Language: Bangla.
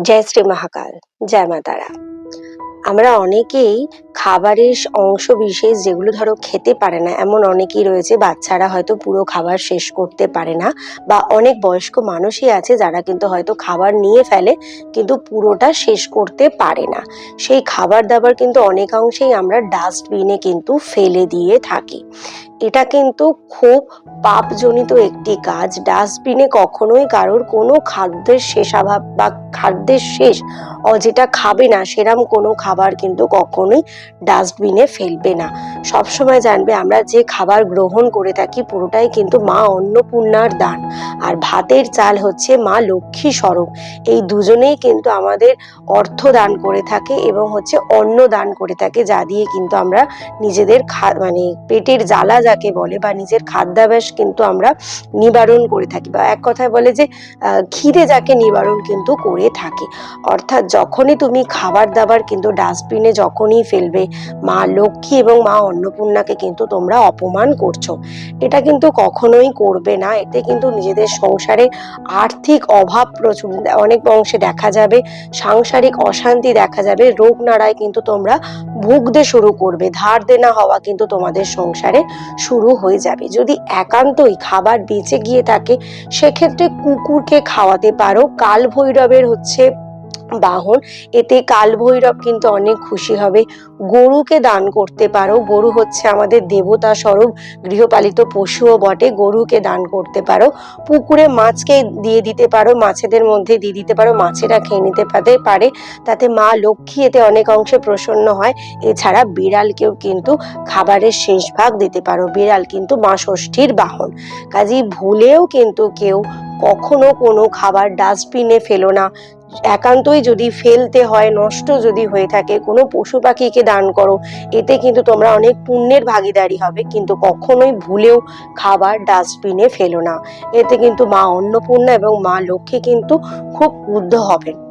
जय श्री महाकाल जय माता राम আমরা অনেকেই খাবারের অংশ বিশেষ যেগুলো ধরো খেতে পারে না, এমন অনেকেই রয়েছে বাচ্চারা হয়তো পুরো খাবার শেষ করতে পারে না বা অনেক বয়স্ক মানুষই আছে যারা কিন্তু হয়তো খাবার নিয়ে ফেলে কিন্তু পুরোটা শেষ করতে পারে না। সেই খাবার দাবার কিন্তু অনেকাংশেই আমরা ডাস্টবিনে কিন্তু ফেলে দিয়ে থাকি। এটা কিন্তু খুব পাপজনিত একটি কাজ। ডাস্টবিনে কখনোই কারোর কোনো খাদ্যের শেষাভাব বা খাদ্যের শেষ যেটা খাবে না সেরাম কোনো খাবার কিন্তু কখনোই ডাস্টবিনে ফেলবে না। সবসময় জানবে আমরা যে খাবার গ্রহণ করে থাকি পুরোটাই কিন্তু মা অন্নপূর্ণার দান। আর ভাতের চাল হচ্ছে মা লক্ষ্মী স্বরূপ। এই দুজনেই কিন্তু আমাদের অর্থ দান করে থাকে এবং হচ্ছে অন্ন দান করে থাকে, যা দিয়ে কিন্তু আমরা নিজেদের মানে পেটের জ্বালা যাকে বলে বা নিজের খাদ্যাভ্যাস কিন্তু আমরা নিবারণ করে থাকি বা এক কথায় বলে যে খিদে যাকে নিবারণ কিন্তু করে থাকে। অর্থাৎ যখনই তুমি খাবার দাবার কিন্তু ডাস্টবিনে যখনই ফেলবে, মা লক্ষ্মী এবং মা অন্নপূর্ণাকে কিন্তু তোমরা অপমান করছ। এটা কিন্তু কখনোই করবে না। এতে কিন্তু নিজেদের সংসারে আর্থিক অভাব প্রচুর। অনেক অংশে দেখা যাবে, সাংসারিক অশান্তি দেখা যাবে। রোগ নাড়ায় কিন্তু তোমরা ভুগতে শুরু করবে। ধার দেনা হওয়া কিন্তু তোমাদের সংসারে শুরু হয়ে যাবে। যদি একান্তই খাবার বেঁচে গিয়ে থাকে, সেক্ষেত্রে কুকুরকে খাওয়াতে পারো। কাল ভৈরবের হচ্ছে বাহন এতে কাল ভৈরব কিন্তু অনেক খুশি হবে। গরুকে দান করতে পারো। গরু হচ্ছে আমাদের দেবতা স্বরূপ, গৃহপালিত পশুও বটে। গরুকে দান করতে পারো। পুকুরে মাছকে দিয়ে দিতে পারো। মাছেদের মধ্যে দিয়ে দিতে পারো। মাছেরা খেয়ে নিতে পারে। তাতে মা লক্ষ্মী এতে অনেক অংশে প্রসন্ন হয়। এছাড়া বিড়ালকেও কিন্তু খাবারের শেষ ভাগ দিতে পারো। বিড়াল কিন্তু মা ষষ্ঠীর বাহন। কাজেই ভুলেও কিন্তু কেউ কখনো কোনো খাবার ডাস্টবিনে ফেলো না। একান্তই যদি ফেলতে হয়, নষ্ট যদি হয়ে থাকে, কোনো পশু পাখিকে দান করো, এতে কিন্তু তোমরা অনেক পুণ্যের ভাগিদারি হবে। কিন্তু কখনোই ভুলেও খাবার ডাস্টবিনে ফেলো না। এতে কিন্তু মা অন্নপূর্ণা এবং মা লক্ষ্মী কিন্তু খুব ক্রুদ্ধ হবেন।